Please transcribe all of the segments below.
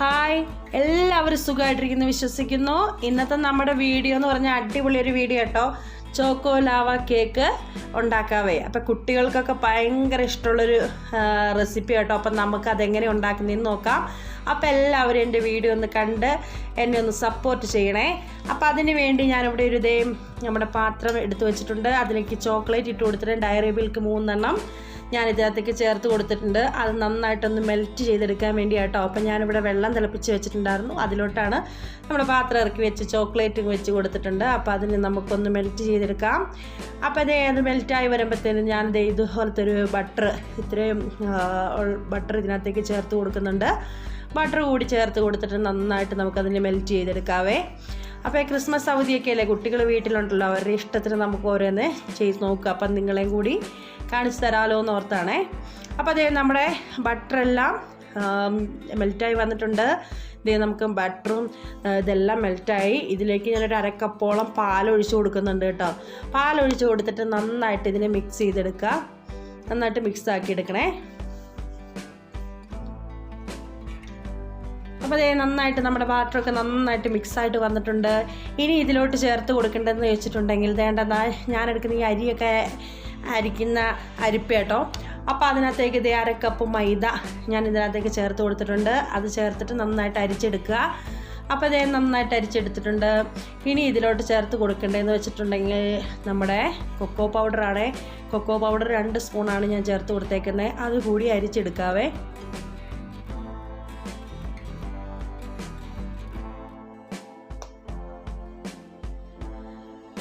Hi എല്ലാവരും സുഖമായിട്ടിരിക്കുന്നു വിശ്വസിക്കുന്നു. ഇന്നത്തെ നമ്മുടെ വീഡിയോ എന്ന് പറഞ്ഞാൽ അടിപൊളി ഒരു വീഡിയോ കേട്ടോ. ചോക്കോ ലാവ കേക്ക് ഉണ്ടാക്കാവേ. അപ്പം കുട്ടികൾക്കൊക്കെ ഭയങ്കര ഇഷ്ടമുള്ളൊരു റെസിപ്പി കേട്ടോ. അപ്പം നമുക്ക് അതെങ്ങനെ ഉണ്ടാക്കുന്നതെന്ന് നോക്കാം. അപ്പം എല്ലാവരും എന്റെ വീഡിയോ ഒന്ന് കണ്ട് എന്നെ ഒന്ന് സപ്പോർട്ട് ചെയ്യണേ. അപ്പം അതിന് വേണ്ടി ഞാനിവിടെ ഒരു ഇതേ നമ്മുടെ പാത്രം എടുത്തു വെച്ചിട്ടുണ്ട്. അതിലേക്ക് ചോക്ലേറ്റ് ഇട്ട് കൊടുത്തിട്ടുണ്ട്. ഡയറി മിൽക്ക് മൂന്നെണ്ണം. ഞാൻ ഇതിനകത്തേക്ക് ചേർത്ത് കൊടുത്തിട്ടുണ്ട്. അത് നന്നായിട്ടൊന്ന് മെൽറ്റ് ചെയ്തെടുക്കാൻ വേണ്ടി കേട്ടോ അപ്പം ഞാനിവിടെ വെള്ളം തിളപ്പിച്ച് വെച്ചിട്ടുണ്ടായിരുന്നു. അതിലോട്ടാണ് നമ്മുടെ പാത്രം ഇറക്കി വെച്ച് ചോക്ലേറ്റ് വെച്ച് കൊടുത്തിട്ടുണ്ട്. അപ്പോൾ അതിന് നമുക്കൊന്ന് മെൽറ്റ് ചെയ്തെടുക്കാം. അപ്പോൾ ഇതേ അത് മെൽറ്റായി വരുമ്പോഴത്തേനും ഞാൻ ദേ ഇതുപോലത്തെ ഒരു ബട്ടർ ഇത്രയും ബട്ടർ ഇതിനകത്തേക്ക് ചേർത്ത് കൊടുക്കുന്നുണ്ട്. ബട്ടർ കൂടി ചേർത്ത് കൊടുത്തിട്ട് നന്നായിട്ട് നമുക്കതിന് മെൽറ്റ് ചെയ്തെടുക്കാവേ. അപ്പോൾ ക്രിസ്മസ് അവധിയൊക്കെ അല്ലേ കുട്ടികൾ വീട്ടിലുണ്ടല്ലോ അവരുടെ ഇഷ്ടത്തിന് നമുക്ക് ഓരോന്ന് ചെയ്ത് നോക്കുക. അപ്പം നിങ്ങളെയും കൂടി കാണിച്ചു തരാമല്ലോ എന്ന് ഓർത്താണേ. അപ്പോൾ അതേ നമ്മുടെ ബട്ടറെല്ലാം മെൽറ്റായി വന്നിട്ടുണ്ട്. ഇതേ നമുക്ക് ബട്ടറും ഇതെല്ലാം മെൽറ്റായി ഇതിലേക്ക് ഞാനൊരു അരക്കപ്പോളം പാലൊഴിച്ച് കൊടുക്കുന്നുണ്ട് കേട്ടോ. പാലൊഴിച്ച് കൊടുത്തിട്ട് നന്നായിട്ട് ഇതിനെ മിക്സ് ചെയ്തെടുക്കുക. നന്നായിട്ട് മിക്സ് ആക്കി എടുക്കണേ. അപ്പോൾ അതേ നന്നായിട്ട് നമ്മുടെ ബാറ്ററൊക്കെ നന്നായിട്ട് മിക്സായിട്ട് വന്നിട്ടുണ്ട്. ഇനി ഇതിലോട്ട് ചേർത്ത് കൊടുക്കേണ്ടതെന്ന് വെച്ചിട്ടുണ്ടെങ്കിൽ വേണ്ട ഞാൻ എടുക്കുന്ന ഈ അരിയൊക്കെ അരിക്കുന്ന അരിപ്പ കേട്ടോ. അപ്പോൾ അതിനകത്തേക്ക് ഇതേ അരക്കപ്പ് മൈദ ഞാൻ ഇതിനകത്തേക്ക് ചേർത്ത് കൊടുത്തിട്ടുണ്ട്. അത് ചേർത്തിട്ട് നന്നായിട്ട് അരിച്ചെടുക്കുക. അപ്പോൾ അതേ നന്നായിട്ട് അരിച്ചെടുത്തിട്ടുണ്ട്. ഇനി ഇതിലോട്ട് ചേർത്ത് കൊടുക്കേണ്ടതെന്ന് വെച്ചിട്ടുണ്ടെങ്കിൽ നമ്മുടെ കൊക്കോ പൗഡറാണ് കൊക്കോ പൗഡർ രണ്ട് സ്പൂണാണ് ഞാൻ ചേർത്ത് കൊടുത്തേക്കുന്നത് അതുകൂടി അരിച്ചെടുക്കാവേ.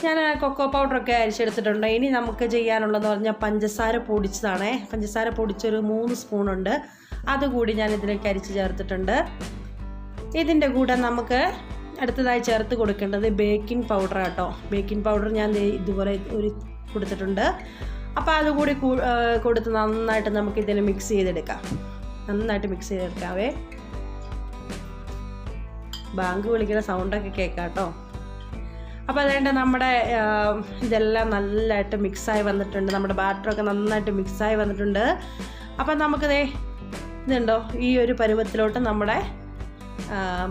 ഞാൻ കൊക്കോ പൗഡറൊക്കെ അരിച്ചെടുത്തിട്ടുണ്ട്. ഇനി നമുക്ക് ചെയ്യാനുള്ളതെന്ന് പറഞ്ഞാൽ പഞ്ചസാര പൊടിച്ചതാണേ. പഞ്ചസാര പൊടിച്ചൊരു മൂന്ന് സ്പൂണുണ്ട് അതുകൂടി ഞാൻ ഇതിലേക്ക് അരിച്ച് ചേർത്തിട്ടുണ്ട്. ഇതിന്റെ കൂടെ നമുക്ക് അടുത്തതായി ചേർത്ത് കൊടുക്കേണ്ടത് ബേക്കിംഗ് പൗഡർ കേട്ടോ ബേക്കിംഗ് പൗഡർ ഞാൻ ഇതുപോലെ ഒരു കൊടുത്തിട്ടുണ്ട്. അപ്പോൾ അതുകൂടി കൊടുത്ത് നന്നായിട്ട് നമുക്ക് ഇതിൽ മിക്സ് ചെയ്തെടുക്കാം. നന്നായിട്ട് മിക്സ് ചെയ്തെടുക്കാവേ. ബാങ്ക് വിളിക്കുന്ന സൗണ്ടൊക്കെ കേൾക്കാം കേട്ടോ അപ്പോൾ അതുകൊണ്ട് നമ്മുടെ ഇതെല്ലാം നല്ലതായിട്ട് മിക്സായി വന്നിട്ടുണ്ട്. നമ്മുടെ ബാറ്ററൊക്കെ നന്നായിട്ട് മിക്സായി വന്നിട്ടുണ്ട്. അപ്പം നമുക്കിതേ ഇതുണ്ടോ? ഈ ഒരു പരുവത്തിലോട്ട് നമ്മുടെ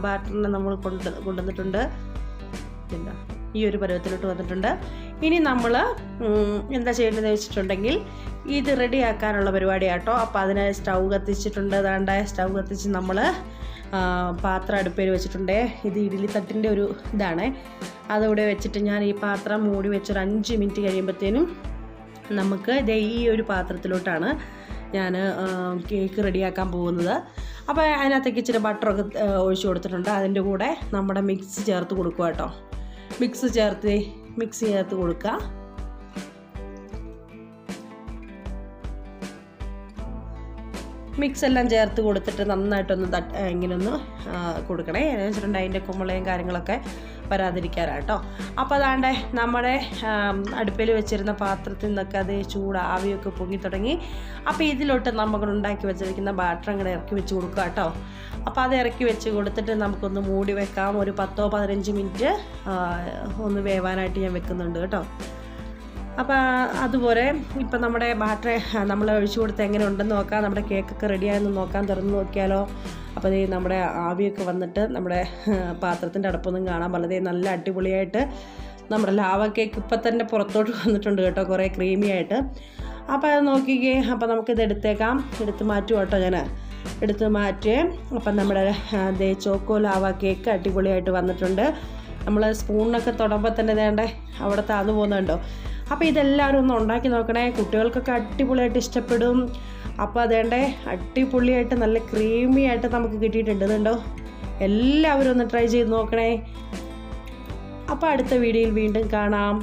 ബാറ്ററിനെ നമ്മൾ കൊണ്ട് കൊണ്ടുവന്നിട്ടുണ്ട്. ഈ ഒരു പരുവത്തിലോട്ട് വന്നിട്ടുണ്ട്. ഇനി നമ്മൾ എന്താ ചെയ്യേണ്ടതെന്ന് വെച്ചിട്ടുണ്ടെങ്കിൽ ഇത് റെഡി റെഡിയാക്കാനുള്ള പരിപാടിയാട്ടോ. അപ്പോൾ അതിന് സ്റ്റൗ കത്തിച്ചിട്ടുണ്ട്. അതാണ്ട് സ്റ്റൗ കത്തിച്ച് നമ്മൾ പാത്രം അടുപ്പിൽ വെച്ചിട്ടുണ്ട്. ഇത് ഇഡ്ഡലി തട്ടിന്റെ ഒരു ഇതാണ്. അതവിടെ വെച്ചിട്ട് ഞാൻ ഈ പാത്രം മൂടി വെച്ചൊരു അഞ്ച് മിനിറ്റ് കഴിയുമ്പോഴത്തേനും നമുക്ക് ഇതേ ഈ ഒരു പാത്രത്തിലോട്ടാണ് ഞാൻ കേക്ക് റെഡിയാക്കാൻ പോകുന്നത്. അപ്പോൾ അതിനകത്തേക്ക് ഇച്ചിരി ബട്ടറൊക്കെ ഒഴിച്ചു കൊടുത്തിട്ടുണ്ട്. അതിന്റെ കൂടെ നമ്മുടെ മിക്സ് ചേർത്ത് കൊടുക്കുക കേട്ടോ മിക്സ് ചേർത്ത് മിക്സ് ചേർത്ത് കൊടുക്കുക. മിക്സ് എല്ലാം ചേർത്ത് കൊടുത്തിട്ട് നന്നായിട്ടൊന്ന് തട്ട് ഇങ്ങനെ ഒന്ന് കൊടുക്കണേ. എന്ന് വെച്ചിട്ടുണ്ടെങ്കിൽ അതിന്റെ കുമ്പളയും കാര്യങ്ങളൊക്കെ വരാതിരിക്കാനാട്ടോ അപ്പോൾ അതാണ്ട് നമ്മുടെ അടുപ്പിൽ വെച്ചിരുന്ന പാത്രത്തിൽ നിന്നൊക്കെ അത് ചൂട് ആവിയൊക്കെ പൊങ്ങി തുടങ്ങി. അപ്പോൾ ഇതിലോട്ട് നമ്മൾ ഉണ്ടാക്കി വെച്ചിരിക്കുന്ന ബാറ്റർ അങ്ങനെ ഇറക്കി വെച്ച് കൊടുക്കുക കേട്ടോ. അപ്പോൾ അത് ഇറക്കി വെച്ച് കൊടുത്തിട്ട് നമുക്കൊന്ന് മൂടി വെക്കാം. ഒരു പത്തോ പതിനഞ്ച് മിനിറ്റ് ഒന്ന് വേവാനായിട്ട് ഞാൻ വെക്കുന്നുണ്ട് കേട്ടോ. അപ്പോൾ അതുപോലെ ഇപ്പം നമ്മുടെ ബാറ്ററി നമ്മൾ ഒഴിച്ചു കൊടുത്ത് എങ്ങനെ ഉണ്ടെന്ന് നോക്കാം. നമ്മുടെ കേക്കൊക്കെ റെഡിയായെന്ന് നോക്കാൻ തുറന്ന് നോക്കിയാലോ? അപ്പോൾ ഈ നമ്മുടെ ആവിയൊക്കെ വന്നിട്ട് നമ്മുടെ പാത്രത്തിന്റെ അടപ്പൊന്നും കാണാൻ വളരെ നല്ല അടിപൊളിയായിട്ട് നമ്മുടെ ലാവ കേക്ക് ഇപ്പം തന്നെ പുറത്തോട്ട് വന്നിട്ടുണ്ട് കേട്ടോ കുറേ ക്രീമി ആയിട്ട്. അപ്പോൾ അത് നോക്കിക്കേ. അപ്പോൾ നമുക്കിത് എടുത്തേക്കാം. എടുത്ത് മാറ്റും കേട്ടോ ഞാൻ എടുത്ത് മാറ്റി. അപ്പം നമ്മുടെ ദേ ചോക്കോ ലാവ കേക്ക് അടിപൊളിയായിട്ട് വന്നിട്ടുണ്ട്. നമ്മൾ സ്പൂണിനൊക്കെ തൊടുമ്പോൾ തന്നെ വേണ്ടേ അവിടെ താന്നു പോകുന്നുണ്ടോ? അപ്പോൾ ഇതെല്ലാവരും ഒന്ന് ഉണ്ടാക്കി നോക്കണേ. കുട്ടികൾക്കൊക്കെ അടിപൊളിയായിട്ട് ഇഷ്ടപ്പെടും. അപ്പോൾ അതേണ്ടേ അടിപൊളിയായിട്ട് നല്ല ക്രീമി ആയിട്ട് നമുക്ക് കിട്ടിയിട്ടുണ്ട്. ഇതുണ്ടോ? എല്ലാവരും ഒന്ന് ട്രൈ ചെയ്ത് നോക്കണേ. അപ്പോൾ അടുത്ത വീഡിയോയിൽ വീണ്ടും കാണാം.